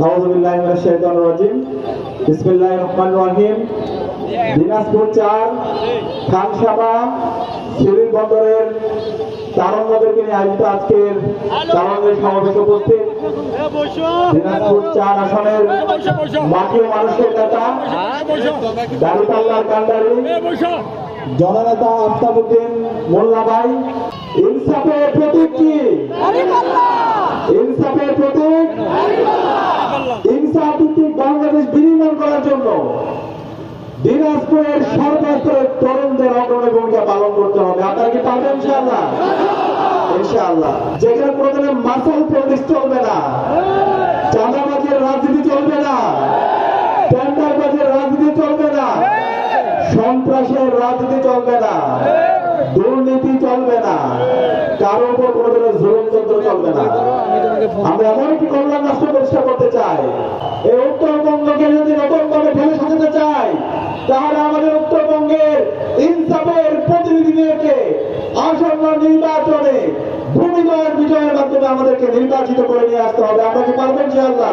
নাউজুবিল্লাহি মিনাশ শাইতানির রাজিম। বিসমিল্লাহির রহমানির রহিম। দিনাজপুর চার খানসামা সিভিল বন্দরের চারণদেরকে নিয়ে আয়োজিত আজকের চারণদের সমাবেশে উপস্থিত। দিনাজপুর চার আসনের মাটি মানুষের নেতা দারুপাল্লার কান্ডারি জননেতা আফতাবুদ্দিন মোল্লা ভাই ইনসাফের প্রতীক কি? ইনসাফের প্রতীক? ভিত্তিক বাংলাদেশ বিনির্মাণ করার জন্য দিনাজপুরের সর্বস্তরের তরুণদের অগ্রণী ভূমিকা পালন করতে হবে। আপনারা কি পারবেন ইনশাআল্লাহ? ইনশাআল্লাহ। যেখানে কোনোদিনের মাসল প্রদেশ চলবে না, চাঁদাবাজের রাজনীতি চলবে না, টেন্ডারবাজের রাজনীতি চলবে না, সন্ত্রাসের রাজনীতি চলবে না দুর্নীতি চলবে না কারও উপর কোনো ধরনের জুলুমতন্ত্র চলবে না আমরা এমন একটি কল্যাণ রাষ্ট্র প্রতিষ্ঠা করতে চাই। এই উত্তরবঙ্গকে যদি নতুন ভাবে ঢেলে সাজাতে চাই, তাহলে আমাদের উত্তরবঙ্গের ইনসাফের প্রতিনিধিদেরকে আসন্ন নির্বাচনে ভূমিদয়ের বিজয়ের মাধ্যমে আমাদেরকে নির্বাচিত করে নিয়ে আসতে হবে। আমরা কি পারব ইনশাআল্লাহ?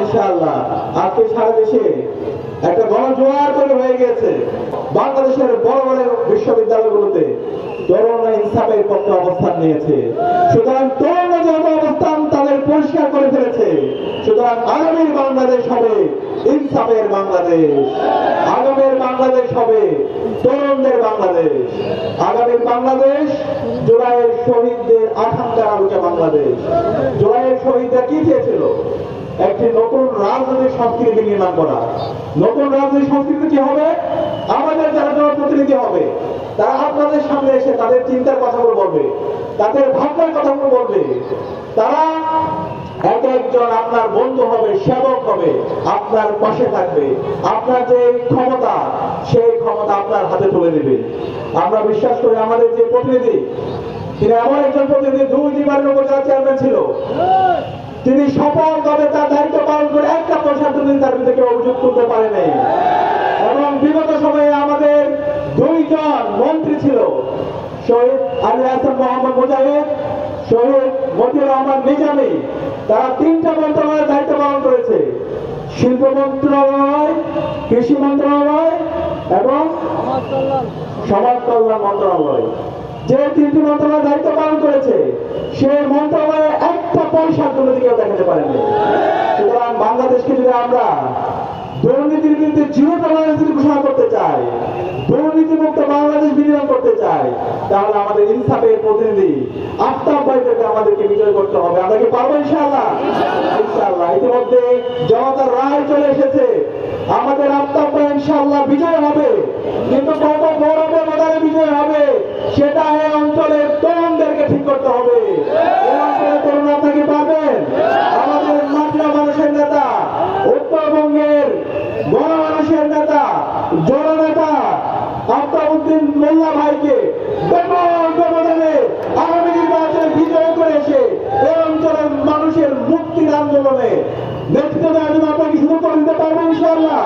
ইনশাআল্লাহ। আজকে সারা দেশে একটা গণজোয়ার করে হয়ে গেছে বাংলাদেশের বড় বড় বিশ্ববিদ্যালয়গুলোতে। তরুণরা ইনসাফের পক্ষে অবস্থান নিয়েছে। সুতরাং তরুণরা যেহেতু অবস্থান তাদের পরিষ্কার করে ফেলেছে। সুতরাং আগামীর বাংলাদেশ হবে ইনসাফের বাংলাদেশ। আগামীর বাংলাদেশ হবে তরুণদের বাংলাদেশ। আগামীর বাংলাদেশ, জুলাইয়ের শহীদদের আকাঙ্ক্ষার আলোকে বাংলাদেশ। জুলাইয়ের শহীদরা কি চেয়েছিল? একটি নতুন রাজনৈতিক সংস্কৃতি নির্মাণ করা। নতুন রাজনৈতিক সংস্কৃতি কি হবে? আমাদের যারা জনপ্রতিনিধি হবে, তারা আপনাদের সামনে এসে তাদের চিন্তার কথাগুলো বলবে, তাদের ভাবনার কথাগুলো বলবে। তারা এক একজন আপনার বন্ধু হবে, সেবক হবে, আপনার পাশে থাকবে। আপনার যে ক্ষমতা, সেই ক্ষমতা আপনার হাতে তুলে দেবে। আমরা বিশ্বাস করি আমাদের যে প্রতিনিধি, তিনি এমন একজন প্রতিনিধি দুই দিবারের উপজেলা চেয়ারম্যান ছিল তিনি সফল সফলভাবে তার দায়িত্ব পালন করে একটা তুলে তার বিরুদ্ধে অভিযোগ তুলতে পারেনি এবং বিগত সময়ে আমাদের দুইজন মন্ত্রী ছিল, শহীদ আলী হাসান মোহাম্মদ মুজাহিদ, শহীদ মতিউর রহমান নিজামী, তারা তিনটা মন্ত্রণালয়ের দায়িত্ব পালন করেছে। শিল্প মন্ত্রণালয়, কৃষি মন্ত্রণালয় এবং সমাজ কল্যাণ মন্ত্রণালয়। যে তিনটি মন্ত্রণালয় দায়িত্ব পালন করেছে সে মন্ত্রণালয়ে একটা পয়সা দুর্নীতি কেউ দেখাতে পারেনি। সুতরাং বাংলাদেশকে যদি আমরা দুর্নীতির বিরুদ্ধে জিরো টলারেন্স ঘোষণা করতে চাই দুর্নীতি মুক্ত বাংলাদেশ বিনিয়োগ করতে চাই তাহলে আমাদের ইনসাফের প্রতিনিধি আফতাব ভাইদেরকে আমাদেরকে বিজয় করতে হবে। আমরা কি পারব ইনশাআল্লাহ? ইনশাআল্লাহ। ইতিমধ্যে জনতার রায় চলে এসেছে। আমাদের আফতাব ভাই ইনশাআল্লাহ বিজয় হবে। কিন্তু কত গৌরবের মধ্যে বিজয় হবে? সেটা এই অঞ্চলের তরুণদেরকে ঠিক করতে হবে। এই অঞ্চলের তরুণ আপনাকে পাবেন। আমাদের মাটিয়া মানুষের নেতা, উত্তরবঙ্গের বড় মানুষের নেতা, জননেতা, আফতাবুদ্দিন মোল্লা ভাইকে ব্যাপক বিজয় করে এসে এই অঞ্চলের মানুষের মুক্তির আন্দোলনে নেতৃত্ব দেওয়ার জন্য আপনাকে শুরু করে দিতে পারব ইনশাআল্লাহ ইনশাআল্লাহ।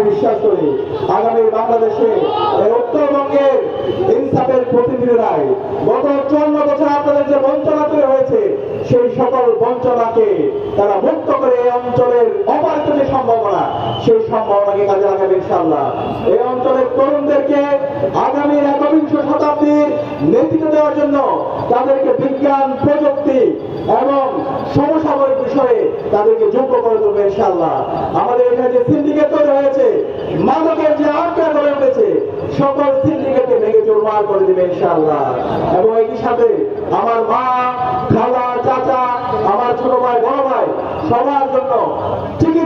আমি বিশ্বাস করি আগামী বাংলাদেশে উত্তরবঙ্গের ইনসাফের প্রতিনিধিরাই গত চুয়ান্ন বছর আপনাদের যে বঞ্চনা তৈরি হয়েছে, সেই সকল বঞ্চনাকে তারা মুক্ত করে এই অঞ্চলের অপারিত যে সম্ভাবনা সেই সম্ভাবনাকে কাজে লাগাবে ইনশাআল্লাহ। এই অঞ্চলের তরুণদেরকে আগামীর একবিংশ শতাব্দীর নেতৃত্ব দেওয়ার জন্য তাদেরকে বিজ্ঞান, প্রযুক্তি এবং সমসাময়িক বিষয়ে তাদেরকে যোগ্য করে দেবে ইনশাআল্লাহ। আমাদের এখানে যে সিন্ডিকেট তৈরি হয়েছে, মাদকের যে আটকা গড়ে উঠেছে, সকল সিন্ডিকেটকে ভেঙে চুরমার করে দেবে ইনশাআল্লাহ। এবং একই সাথে আমার মা, খালা, চাচা, আমার ছোট ভাই, বড় ভাই, সবার জন্য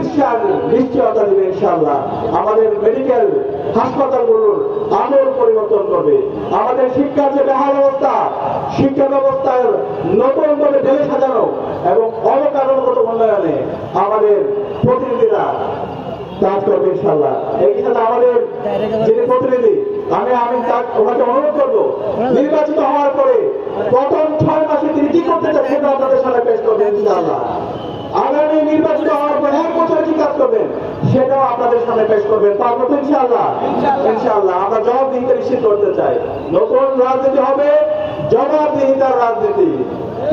চিকিৎসার নিশ্চয়তা দেবে ইনশাআল্লাহ। আমাদের মেডিকেল হাসপাতালগুলোর আমল পরিবর্তন করবে। আমাদের শিক্ষার যে বেহাল অবস্থা, শিক্ষা ব্যবস্থার নতুন করে ঢেলে সাজানো এবং অবকারণগত উন্নয়নে আমাদের প্রতিনিধিরা কাজ করবে ইনশাল্লাহ এই সাথে আমাদের যিনি প্রতিনিধি, আমি আমি ওনাকে অনুরোধ করব, নির্বাচিত হওয়ার পরে প্রথম ছয় মাসে তিনি কি করতে সেটা আপনাদের সামনে পেশ করবেন ইনশাআল্লাহ। আগামী নির্বাচিত হওয়ার পর এক বছর কি কাজ করবেন সেটাও আপনাদের সামনে পেশ করবেন পারব তো ইনশাআল্লাহ ইনশাআল্লাহ। আমরা জবাবদিহিতা নিশ্চিত করতে চাই। নতুন রাজনীতি হবে জবাবদিহিতার রাজনীতি।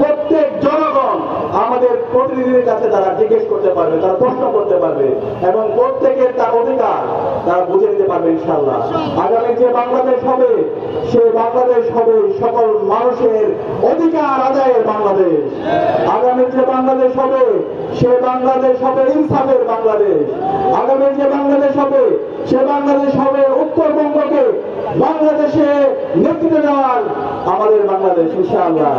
প্রত্যেক জনগণ আমাদের প্রতিনিধিদের কাছে তারা জিজ্ঞেস করতে পারবে তারা প্রশ্ন করতে পারবে এবং প্রত্যেকের তার অধিকার তারা বুঝে নিতে পারবে ইনশাল্লাহ আগামী যে বাংলাদেশ হবে সে বাংলাদেশ হবে সকল মানুষের অধিকার আদায়ের বাংলাদেশ। আগামী যে বাংলাদেশ হবে সে বাংলাদেশ হবে ইনসাফের বাংলাদেশ। আগামী যে বাংলাদেশ হবে সে বাংলাদেশ হবে উত্তরবঙ্গকে বাংলাদেশে নেতৃত্ব দেওয়ার আমাদের বাংলাদেশ ইনশাআল্লাহ।